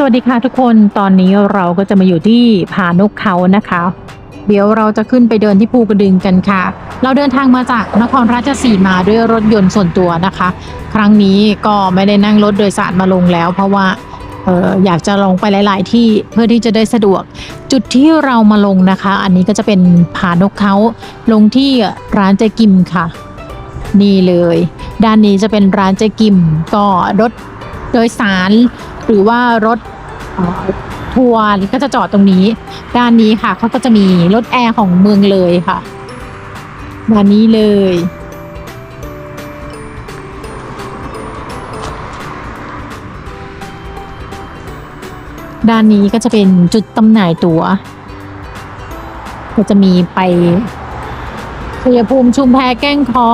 สวัสดีค่ะทุกคนตอนนี้เราก็จะมาอยู่ที่ผานกเขานะคะ เดี๋ยวเราจะขึ้นไปเดินที่ภูกระดึงกันค่ะ เราเดินทางมาจากนครราชสีมาด้วยรถยนต์ส่วนตัวนะคะ ครั้งนี้ก็ไม่ได้นั่งรถโดยสารมาลงแล้ว เพราะว่าอออยากจะลงไปหลาย ๆ ที่เพื่อที่จะได้สะดวก จุดที่เรามาลงนะคะ อันนี้ก็จะเป็นผานกเขาลงที่ร้านเจกิมค่ะ นี่เลย ด้านนี้จะเป็นร้านเจกิมก็รถโดยสาร หรือว่ารถทัวร์ก็จะจอดตรงนี้ ด้านนี้ค่ะเขาก็จะมีรถแอร์ของเมืองเลยค่ะด้านนี้เลยด้านนี้ก็จะเป็นจุดจำหน่ายตั๋ว ก็จะมีไปชัยภูมิชุมแพแก้งคอ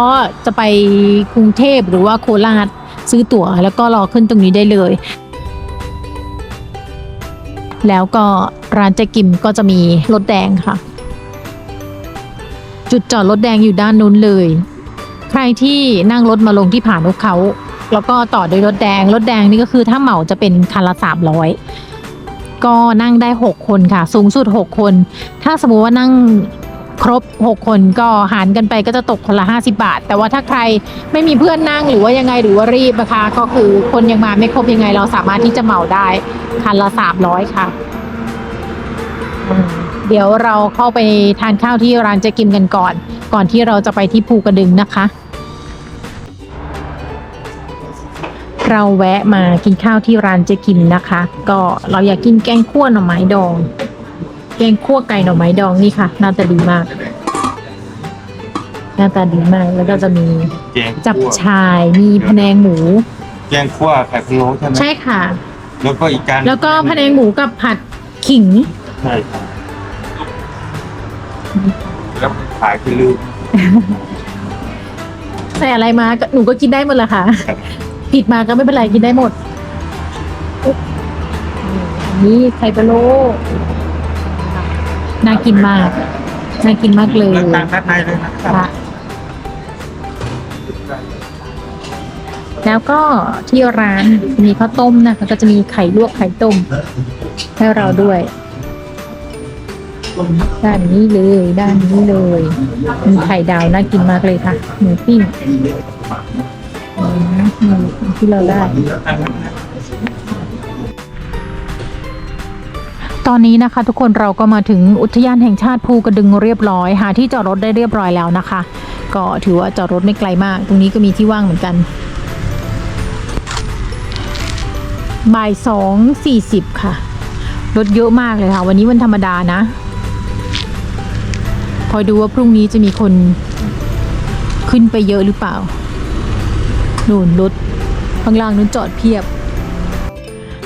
จะไปกรุงเทพหรือว่าโคราชซื้อตั๋วแล้วก็รอขึ้นตรงนี้ได้เลย แล้วก็ร้านเจกิมก็จะมีรถแดงค่ะ จุดจอดรถแดงอยู่ด้านนู้นเลย ใครที่นั่งรถมาลงที่ผ่านกเขา แล้วก็ต่อโดยรถแดง รถแดงนี่ก็คือถ้าเหมาจะเป็นคันละสามร้อยก็นั่งได้ 6 คนค่ะ สูงสุด 6 คน ถ้าสมมุติว่านั่ง ครบ 6 คนก็หารกันไปก็จะตกคนละ 50 บาท แต่ว่าถ้าใครไม่มีเพื่อนนั่งหรือว่ายังไงหรือว่ารีบนะคะ ก็คือคนยังมาไม่ครบยังไงเราสามารถที่จะเหมาได้คันละ 300 ค่ะ เดี๋ยวเราเข้าไปทานข้าวที่ร้านเจกิมกันก่อน ก่อนที่เราจะไปที่ภูกระดึงนะคะ เราแวะมากินข้าวที่ร้านเจกิมนะคะ ก็เราอยากกินแกงคั่วหน่อไม้ดอง แกงคั่วไก่หน่อไม้ดองนี่ค่ะหน่าตาดีมากหน้าตาดีมากแล้วก็จะมีแกงจับคั่วชายมีพะแนงหมู แกงคั่วไข่พะโล้ใช่ไหมใช่ค่ะ แล้วก็อีกจานแล้วก็พะแนงหมูกับผัดขิง ใช่ครับแล้วขายคือลืม ใส่อะไรมาก็หนูก็กินได้หมดแหละค่ะ ครับ ผิดมาก็ไม่เป็นไรกินได้หมดอันนี้ไข่ปลาโล น่ากินมาก น่ากินมากเลยแล้วตามด้านในเลยนะครับค่ะแล้วก็ที่ร้านมีข้าวต้มนะคะ ก็จะมีไข่ลวกไข่ต้ม ให้เราด้วย ด้านนี้เลย ด้านนี้เลย มีไข่ดาวน่ากินมากเลยค่ะหมูปิ้งอืมนี่ที่เราได้ ต ตอนนี้นะคะ ทุกคนเราก็มาถึงอุทยานแห่งชาติภูกระดึงเรียบร้อย หาที่จอดรถได้เรียบร้อยแล้วนะคะ ก็ถือว่าจอดรถไม่ไกลมาก ตรงนี้ก็มีที่ว่างเหมือนกันบ่ายสองสี่สิบค่ะ รถเยอะมากเลยค่ะ วันนี้วันธรรมดานะคอยดูว่าพรุ่งนี้จะมีคนขึ้นไปเยอะหรือเปล่านู่นรถข้างล่างนู้นจอดเพียบ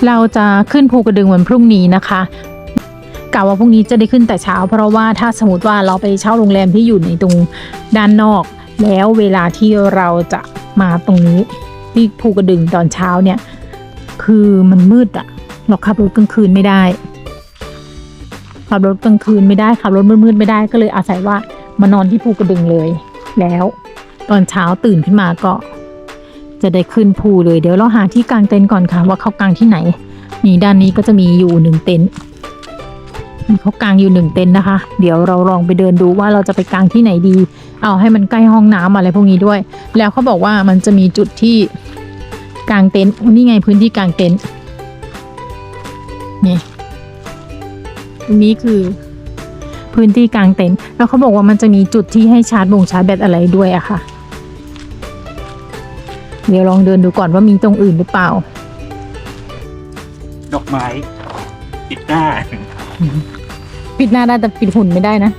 เราจะขึ้นภูกระดึงวันพรุ่งนี้นะคะ กะว่าพรุ่งนี้จะได้ขึ้นแต่เช้า เพราะว่าถ้าสมมติว่าเราไปเช่าโรงแรมที่อยู่ในตรงด้านนอก แล้วเวลาที่เราจะมาตรงนี้ที่ภูกระดึงตอนเช้าเนี่ย คือมันมืดอะเราขับรถกลางคืนไม่ได้ขับรถกลางคืนไม่ได้ขับรถมืดๆไม่ได้ก็เลยอาศัยว่ามานอนที่ภูกระดึงเลย แล้วตอนเช้าตื่นขึ้นมาก็ จะได้ขึ้นภูเลยเดี๋ยวเราหาที่กางเต็นท์ก่อนค่ะ ว่าเขากางที่ไหนนี่ด้านนี้ก็จะมีอยู่หนึ่งเต็นท์ เขากางอยู่หนึ่งเต็นท์นะคะ เดี๋ยวเราลองไปเดินดูว่าเราจะไปกางที่ไหนดี เอาให้มันใกล้ห้องน้ำอะไรพวกนี้ด้วย แล้วเขาบอกว่ามันจะมีจุดที่กางเต็นท์นี่ไงพื้นที่กางเต็นท์นี่นี้คือพื้นที่กลางเต็นท์แล้วเขาบอกว่ามันจะมีจุดที่ให้ชาร์จบ่งชาร์จแบตอะไรด้วยอะค่ะ เดี๋ยวลองเดินดูก่อนว่ามีตรงอื่นหรือเปล่า ดอกไม้ปิดหน้า ปิดหน้าได้แต่ปิดหุ่นไม่ได้นะ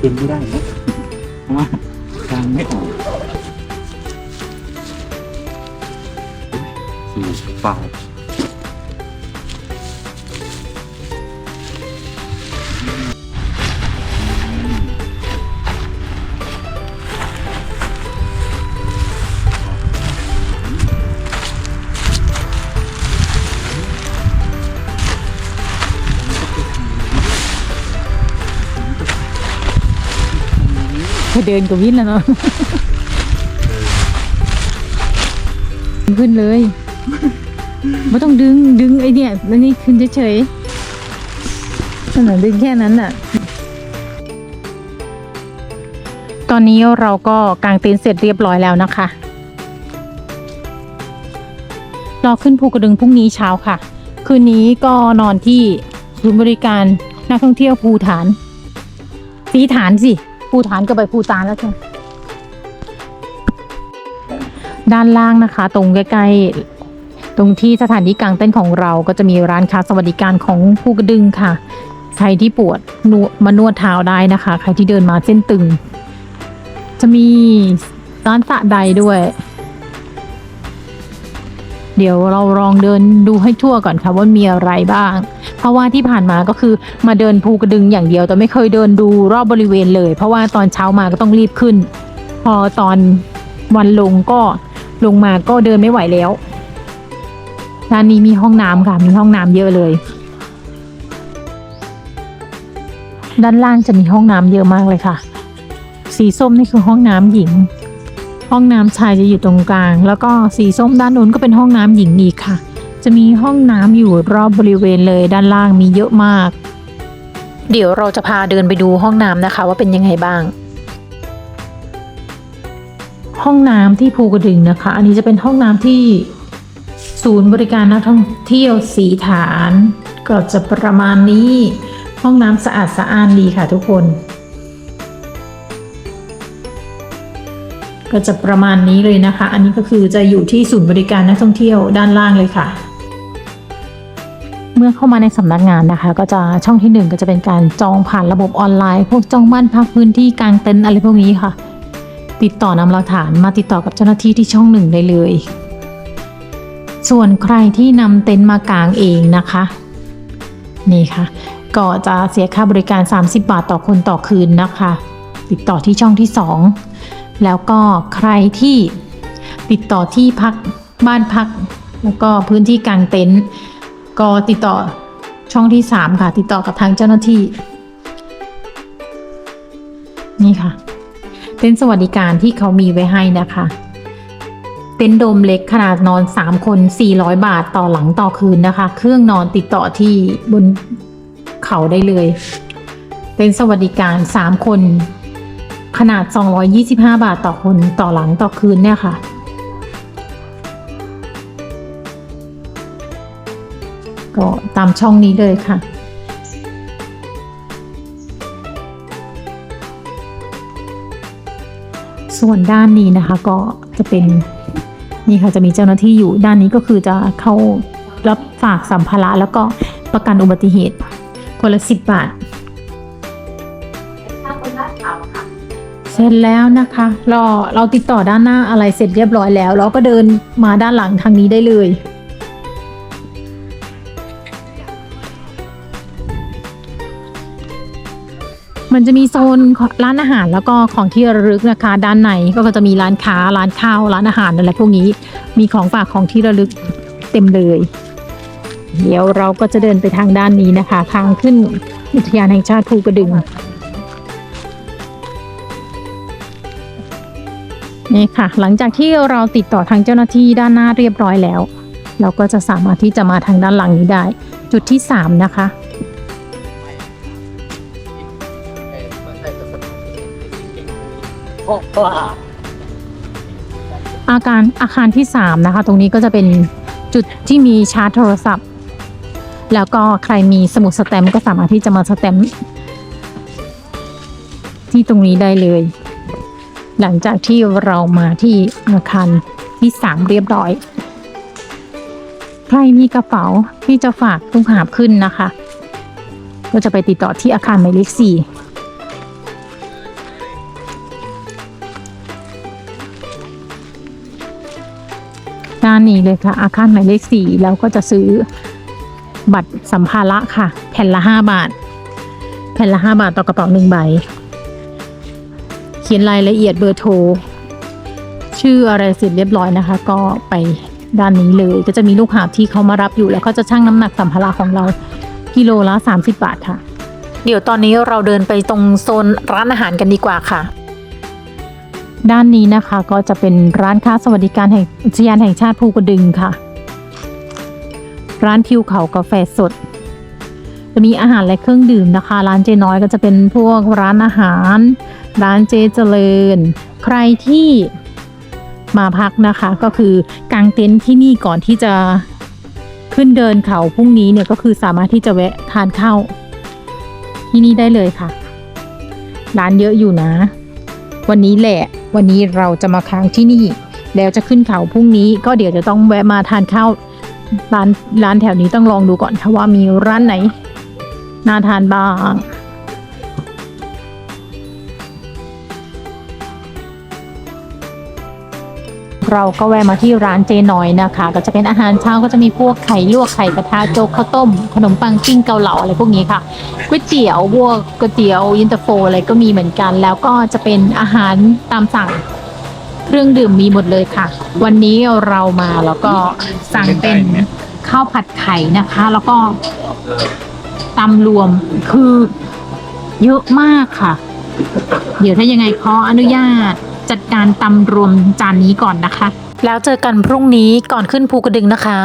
เป็นไม่ได้นะเพราะว่าทางไม่ออกสี่ปาก ไปเดินกับวินแล้วเนาะขึ้นเลยไม่ต้องดึงดึงไอเนี่ยแล้วนี่ขึ้นเฉยๆขนนดึงแค่นั้นน่ะตอนนี้เราก็กางเต็นท์เสร็จเรียบร้อยแล้วนะคะ รอขึ้นภูกระดึงพรุ่งนี้เช้าค่ะ คืนนี้ก็นอนที่ศูนย์บริการนักท่องเที่ยวภูฐานสีฐานสิ ภูฐานก็ไปภูตานแล้วค่ะด้านล่างนะคะ ตรงใกล้ๆตรงที่สถานที่กลางเต้นของเราก็จะมีร้านค้าสวัสดิการของภูกระดึงค่ะ ใครที่ปวดนวมานวดเท้าได้นะคะ ใครที่เดินมาเส้นตึง จะมีร้านสะใดด้วย เดี๋ยวเราลองเดินดูให้ทั่วก่อนค่ะว่ามีอะไรบ้าง เพราะว่าที่ผ่านมาก็คือมาเดินภูกระดึงอย่างเดียวแต่ไม่เคยเดินดูรอบบริเวณเลย เพราะว่าตอนเช้ามาก็ต้องรีบขึ้น พอตอนวันลงก็ลงมาก็เดินไม่ไหวแล้วร้านนี้มีห้องน้ำค่ะมีห้องน้ำเยอะเลย ด้านล่างจะมีห้องน้ำเยอะมากเลยค่ะ สีส้มนี่คือห้องน้ำหญิง ห้องน้ำชายจะอยู่ตรงกลาง แล้วก็สีส้มด้านนู้นก็เป็นห้องน้ำหญิงอีกค่ะ จะมีห้องน้ำอยู่รอบบริเวณเลยด้านล่างมีเยอะมาก เดี๋ยวเราจะพาเดินไปดูห้องน้ำนะคะ ว่าเป็นยังไงบ้าง ห้องน้ำที่ภูกระดึงนะคะ อันนี้จะเป็นห้องน้ำที่ศูนย์บริการนักท่องเที่ยวสีฐาน ก็จะประมาณนี้ ห้องน้ำสะอาดสะอ้านดีค่ะทุกคน ก็จะประมาณนี้เลยนะคะ อันนี้ก็คือจะอยู่ที่ศูนย์บริการนักท่องเที่ยวด้านล่างเลยค่ะ เมื่อเข้ามาในสำนักงานนะคะ ก็จะช่องที่หนึ่งก็จะเป็นการจองผ่านระบบออนไลน์ พวกจองบ้านพักพื้นที่กลางเต็นท์อะไรพวกนี้ค่ะ ติดต่อนำหลักฐานมาติดต่อกับเจ้าหน้าที่ที่ช่องหนึ่งได้เลย ส่วนใครที่นำเต็นท์มากางเองนะคะ นี่ค่ะ ก็จะเสียค่าบริการ 30 บาทต่อคนต่อคืนนะคะ ติดต่อที่ช่องที่ 2 แล้วก็ใครที่ติดต่อที่พักบ้านพัก แล้วก็พื้นที่กลางเต็นท์ก็ติดต่อช่องที่ 3 ค่ะ ติดต่อกับทางเจ้าหน้าที่ นี่ค่ะ เต็นท์สวัสดิการที่เขามีไว้ให้นะคะ เต็นท์โดมเล็กขนาดนอน 3 คน 400 บาทต่อหลังต่อคืนนะคะ เครื่องนอนติดต่อที่บนเขาได้เลย เต็นท์สวัสดิการ 3 คน ขนาด 225 บาทต่อคนต่อหลังต่อคืนเนี่ยค่ะ ก็ตามช่องนี้เลยค่ะส่วนด้านนี้นะคะก็จะเป็นนี่ค่ะจะมีเจ้าหน้าที่อยู่ด้านนี้ก็คือจะเข้ารับฝากสัมภาระแล้วก็ประกันอุบัติเหตุคนละสิบบาท เสร็จแล้วนะคะรอเราติดต่อด้านหน้าอะไรเสร็จเรียบร้อยแล้ว เราก็เดินมาด้านหลังทางนี้ได้เลยมันจะมีโซนร้านอาหารแล้วก็ของที่ระลึกนะคะด้านในก็จะมีร้านค้าร้านข้าวร้านอาหารอะไรพวกนี้มีของฝากของที่ระลึกเต็มเลย เดี๋ยวเราก็จะเดินไปทางด้านนี้นะคะ ทางขึ้นอุทยานแห่งชาติภูกระดึง นี่ค่ะ หลังจากที่เราติดต่อทางเจ้าหน้าที่ด้านหน้าเรียบร้อยแล้ว เราก็จะสามารถที่จะมาทางด้านหลังนี้ได้ จุดที่ 3 นะคะ อาการอาคารที่ 3 นะคะ ตรงนี้ก็จะเป็นจุดที่มีชาร์จโทรศัพท์ แล้วก็ใครมีสมุดสแตมก็สามารถที่จะมาสแตมที่ตรงนี้ได้เลย หลังจากที่เรามาที่อาคารที่3เรียบร้อย ใครมีกระเป๋าที่จะฝากต้องหาบขึ้นนะคะ ก็จะไปติดต่อที่อาคารหมายเลข4ด้านนี้เลยค่ะ อาคารหมายเลขสี่แล้วก็จะซื้อบัตรสัมภาระค่ะ แผ่นละห้าบาท แผ่นละห้าบาทต่อกระเป๋าหนึ่งใบ ขียนรายละเอียดเบอร์โทร ชื่ออะไรเสร็จเรียบร้อยนะคะ ก็ไปด้านนี้เลย ก็จะมีลูกหาบที่เขามารับอยู่ แล้วเขาจะชั่งน้ำหนักสัมภาระของเรากิโลละ 30 บาทค่ะ เดี๋ยวตอนนี้เราเดินไปตรงโซนร้านอาหารกันดีกว่าค่ะ ด้านนี้นะคะก็จะเป็นร้านค้าสวัสดิการแห่งอุทยานแห่งชาติภูกระดึงค่ะ ร้านทิวเขากาแฟสด จะมีอาหารและเครื่องดื่มนะคะ ร้านเจน้อยก็จะเป็นพวกร้านอาหาร ร้านเจเจริญ ใครที่มาพักนะคะก็คือกางเต็นท์ที่นี่ก่อนที่จะขึ้นเดินเขาพรุ่งนี้เนี่ยก็คือสามารถที่จะแวะทานข้าวที่นี่ได้เลยค่ะ ร้านเยอะอยู่นะ วันนี้แหละ วันนี้เราจะมาค้างที่นี่ แล้วจะขึ้นเขาพรุ่งนี้ ก็เดี๋ยวจะต้องแวะมาทานข้าวร้านร้านแถวนี้ต้องลองดูก่อนถ้าว่ามีร้านไหนน่าทานบ้าง เราก็แวะมาที่ร้านเจน้อยนะคะ ก็จะเป็นอาหารเช้าก็จะมีพวกไข่ลวกไข่กระทะโจ๊กข้าวต้ม ขนมปังปิ้งเกาเหลาอะไรพวกนี้ค่ะก๋วยเตี๋ยวพวกก๋วยเตี๋ยวยินตาโฟอะไรก็มีเหมือนกัน แล้วก็จะเป็นอาหารตามสั่งเครื่องดื่มมีหมดเลยค่ะ วันนี้เรามาแล้วก็สั่งเป็นข้าวผัดไข่นะคะ แล้วก็ตำรวมคือเยอะมากค่ะ เดี๋ยวถ้ายังไงขออนุญาต จัดการตำรวมจานนี้ก่อนนะคะ แล้วเจอกันพรุ่งนี้ก่อนขึ้นภูกระดึงนะคะ